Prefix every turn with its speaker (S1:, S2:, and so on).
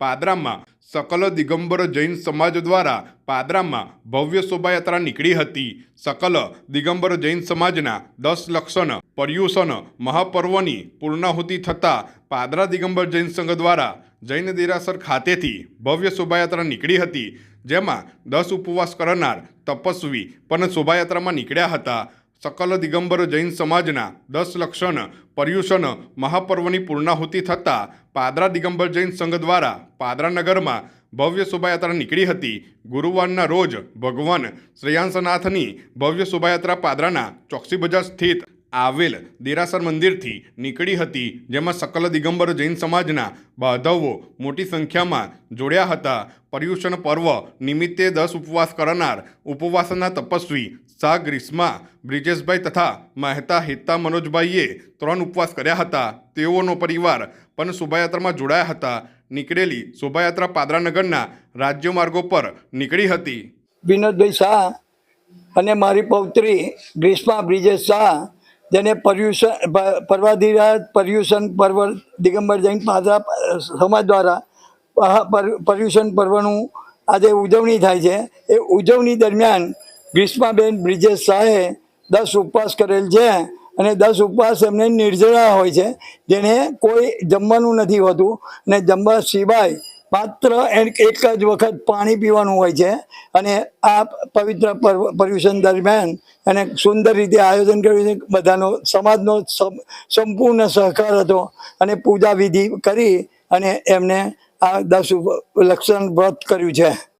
S1: પાદરામાં સકલ દિગંબર જૈન સમાજ દ્વારા પાદરામાં ભવ્ય શોભાયાત્રા નીકળી હતી. સકલ દિગંબર જૈન સમાજના દસ લક્ષણ પર્યુષણ મહાપર્વની પૂર્ણાહુતિ થતાં પાદરા દિગંબર જૈન સંઘ દ્વારા જૈન દેરાસર ખાતેથી ભવ્ય શોભાયાત્રા નીકળી હતી. જેમાં દસ ઉપવાસ કરનાર તપસ્વી પણ શોભાયાત્રામાં નીકળ્યા હતા. સકલ દિગંબર જૈન સમાજના દસ લક્ષણ પર્યુષણ મહાપર્વની પૂર્ણાહુતિ થતાં પાદરા દિગંબર જૈન સંઘ દ્વારા પાદરા નગરમાં ભવ્ય શોભાયાત્રા નીકળી હતી. ગુરુવારના રોજ ભગવાન શ્રેયાંસનાથની ભવ્ય શોભાયાત્રા પાદરાના ચોકસી બજાર સ્થિત આવેલ દેરાસર મંદિરથી નીકળી હતી, જેમાં સકલ દિગંબર જૈન સમાજના બાંધવો મોટી સંખ્યામાં જોડ્યા હતા. પર્યુષણ પર્વ નિમિત્તે દસ ઉપવાસ કરનાર ઉપવાસના તપસ્વી શાહ ગ્રીષ્મા, બ્રિજેશભાઈ તથા મહેતા હેતા મનોજભાઈએ ત્રણ ઉપવાસ કર્યા હતા. તેઓનો પરિવાર પણ શોભાયાત્રામાં જોડાયા હતા. નીકળેલી શોભાયાત્રા પાદરાનગરના રાજ્ય માર્ગો પર નીકળી હતી.
S2: વિનોદભાઈ શાહ અને મારી પૌત્રી ગ્રીષ્મા, બ્રિજેશ શાહ જેને પર્યુષણ પર્વાધિરાજ પર્યુષણ પર્વ, દિગંબર જૈન પાદરા સમાજ દ્વારા પર્યુષણ પર્વનું આજે ઉજવણી થાય છે. એ ઉજવણી દરમિયાન ગ્રીષ્માબેન બ્રિજેશ શાહે દસ ઉપવાસ કરેલ છે અને દસ ઉપવાસ એમને નિર્જળા હોય છે. જેને કોઈ જમવાનું નથી હોતું. અને જમવા સિવાય માત્ર એક જ વખત પાણી પીવાનું હોય છે અને આ પવિત્ર પર્યુષણ દરમિયાન અને સુંદર રીતે આયોજન કર્યું છે. બધાનો સમાજનો સમ- સંપૂર્ણ સહકાર હતો અને પૂજા વિધિ કરી અને એમને આ દસ લક્ષણ વ્રત કર્યું છે.